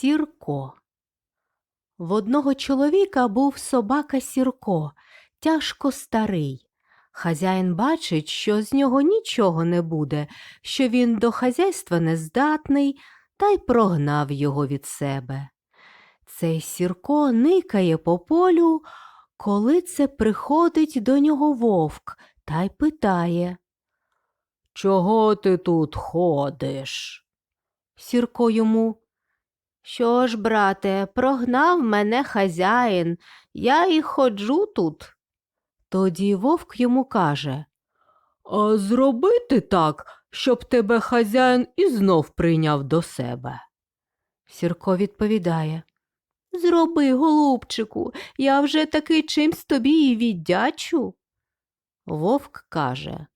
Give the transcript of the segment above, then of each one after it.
Сірко. В одного чоловіка був собака Сірко, тяжко старий. Хазяїн бачить, що з нього нічого не буде, що він до хазяйства нездатний, та й прогнав його від себе. Цей Сірко никає по полю, коли це приходить до нього вовк та й питає. Чого ти тут ходиш? Сірко йому. Що ж, брате, прогнав мене хазяїн, я і ходжу тут. Тоді вовк йому каже А зробити так, щоб тебе хазяїн і знов прийняв до себе. Сірко відповідає Зроби, голубчику, я вже таки чимсь тобі і віддячу. Вовк каже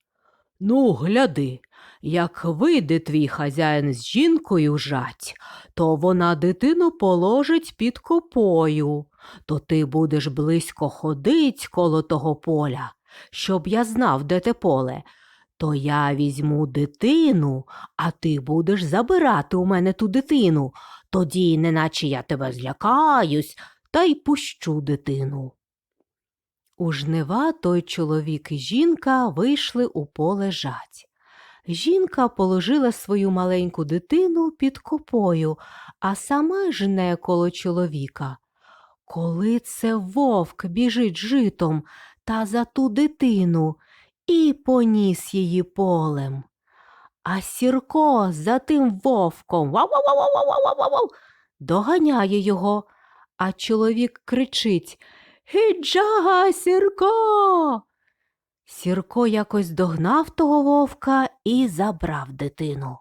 Ну, гляди, як вийде твій хазяїн з жінкою жать, то вона дитину положить під копою, то ти будеш близько ходить коло того поля, щоб я знав, де те поле. То я візьму дитину, а ти будеш забирати у мене ту дитину, тоді, неначе я тебе злякаюсь, та й пущу дитину. У жнива той чоловік і жінка вийшли у поле жать. Жінка положила свою маленьку дитину під копою, а сама жне коло чоловіка. Коли це вовк біжить житом та за ту дитину і поніс її полем. А Сірко за тим вовком вау-вау-вау-вау-вау-вау-вау доганяє його, а чоловік кричить Гіджага, Сірко. Сірко якось догнав того вовка і забрав дитину,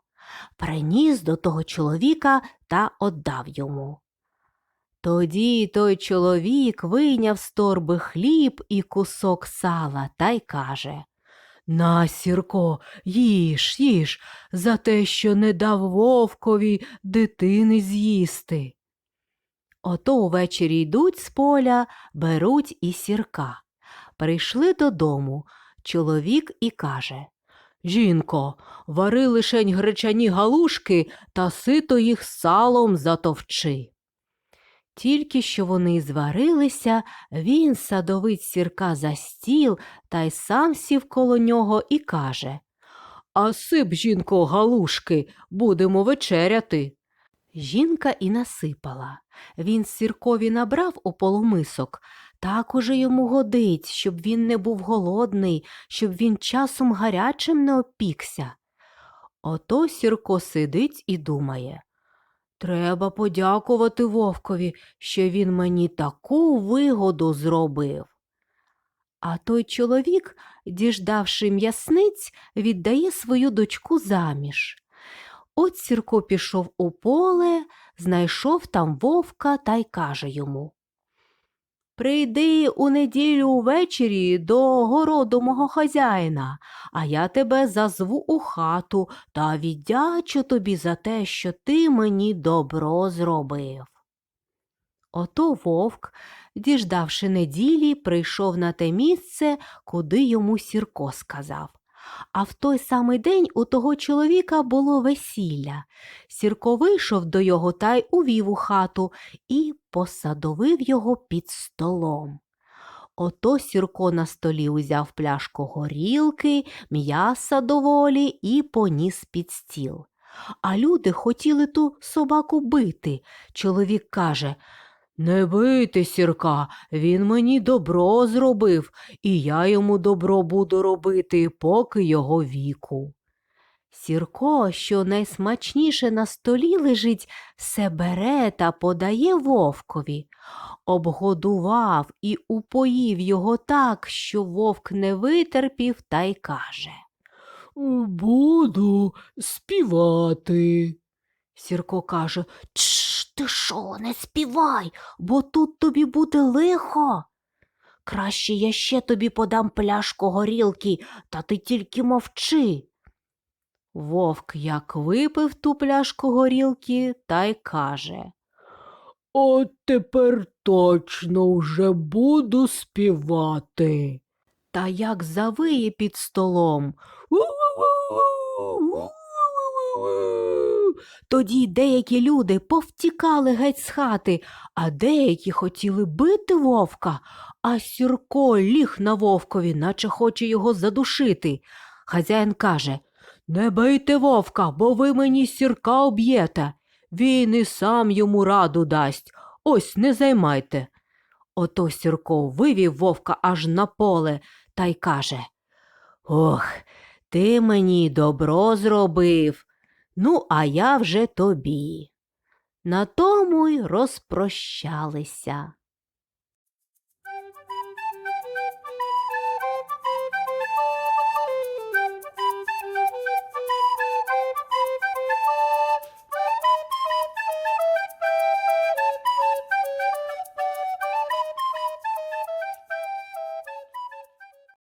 приніс до того чоловіка та отдав йому. Тоді той чоловік вийняв з торби хліб і кусок сала та й каже На, Сірко, їж, їж, за те, що не дав вовкові дитини з'їсти. Ото увечері йдуть з поля, беруть і сірка. Прийшли додому. Чоловік і каже Жінко, вари лишень гречані галушки та сито їх салом затовчи. Тільки що вони зварилися, він садовить сірка за стіл та й сам сів коло нього і каже А сип, жінко, галушки, будемо вечеряти. Жінка і насипала. Він сіркові набрав у полумисок, так уже йому годить, щоб він не був голодний, щоб він часом гарячим не опікся. Ото Сірко сидить і думає. Треба подякувати вовкові, що він мені таку вигоду зробив. А той чоловік, діждавши м'ясниць, віддає свою дочку заміж. От Сірко пішов у поле, знайшов там вовка та й каже йому Прийди у неділю увечері до городу мого хазяїна, а я тебе зазву у хату та віддячу тобі за те, що ти мені добро зробив. Ото вовк, діждавши неділі, прийшов на те місце, куди йому Сірко сказав. А в той самий день у того чоловіка було весілля. Сірко вийшов до його та й увів у хату і посадовив його під столом. Ото Сірко на столі узяв пляшку горілки, м'яса доволі і поніс під стіл. А люди хотіли ту собаку бити. Чоловік каже Не бийте, сірка, він мені добро зробив, і я йому добро буду робити, поки його віку. Сірко, що найсмачніше на столі лежить, все бере та подає вовкові. Обгодував і упоїв його так, що вовк не витерпів та й каже Буду співати. Сірко каже Чш, ти шо, не співай, бо тут тобі буде лихо. Краще я ще тобі подам пляшку горілки, та ти тільки мовчи. Вовк як випив ту пляшку горілки та й каже От тепер точно вже буду співати. Та як завиє під столом. «У-у-у-у, у-у-у-у». Тоді деякі люди повтікали геть з хати, а деякі хотіли бити вовка, а Сірко ліг на вовкові, наче хоче його задушити. Хазяїн каже Не бийте вовка, бо ви мені сірка об'єте. Він і сам йому раду дасть. Ось не займайте. Ото Сірко вивів вовка аж на поле та й каже Ох, ти мені добро зробив. Ну, а я вже тобі. На тому й розпрощалися.